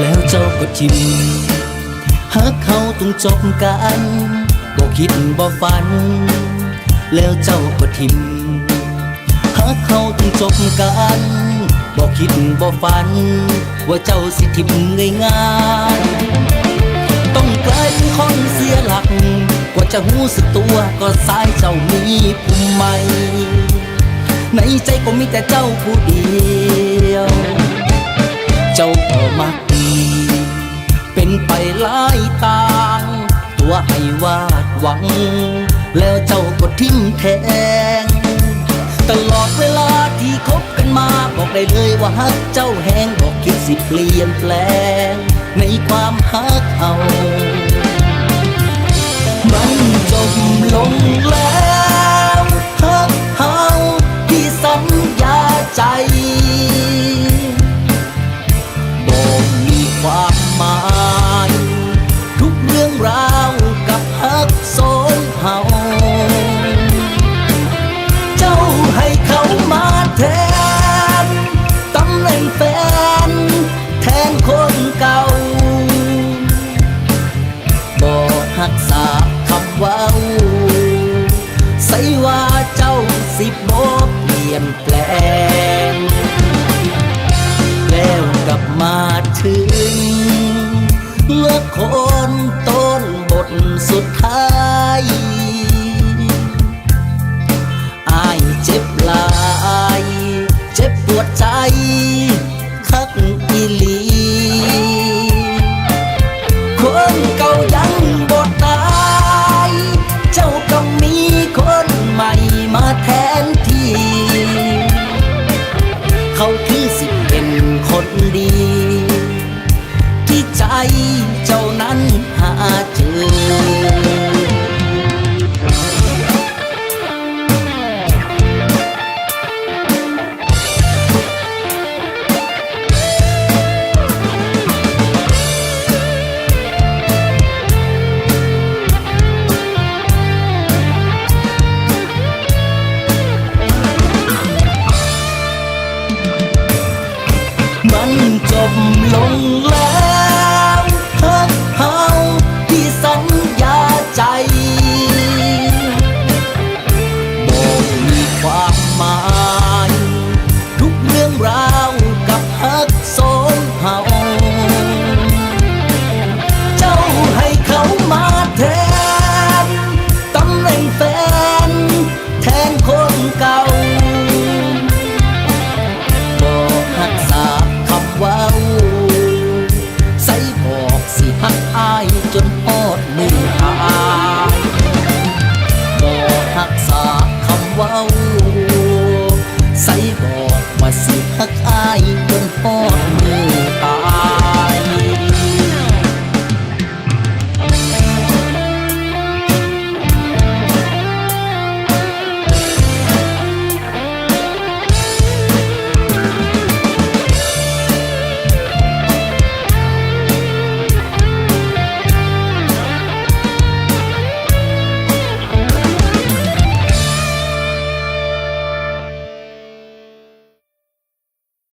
แล้วเจ้าก็ทิมหากเขาต้องจบกันบ่คิดบ่ฝัน แล้วเจ้าก็ทิมหากเขาต้องจบกันบ่คิดบ่ฝัน ว่าเจ้าสิทิมง่ายๆต้องกลายเป็นคนเสียหลัก กว่าจะหูสึกตัวก็สายเจ้ามีภูมิใหม่ในใจก็มีแต่เจ้าผู้เดียว เจ้าก็มัก เป็นไปหลายทาง ตัวให้วาดหวัง แล้วเจ้าก็ทิ้มแทง ตลอดเวลาที่คบกันมา บอกได้เลยว่าฮักเจ้าแหงบอกคิดสิเปลี่ยนแปลง ในความฮักเอา มันจบลง แทนตำแหน่งแฟนแทนคนเก่าบอกหักษาคำว้าใส่ว่าเจ้าสิบบอกเปลี่ยนแปลง แล้วกลับมาถึงเมื่อคนต้นบทสุดท้ายอายเจ็บหลาย เก่ายังบ่ตาย เจ้าก็มีคนใหม่มาแทนที่ เขาคื บลงแล้วฮักเฮาที่สัญญาใจ จนพอด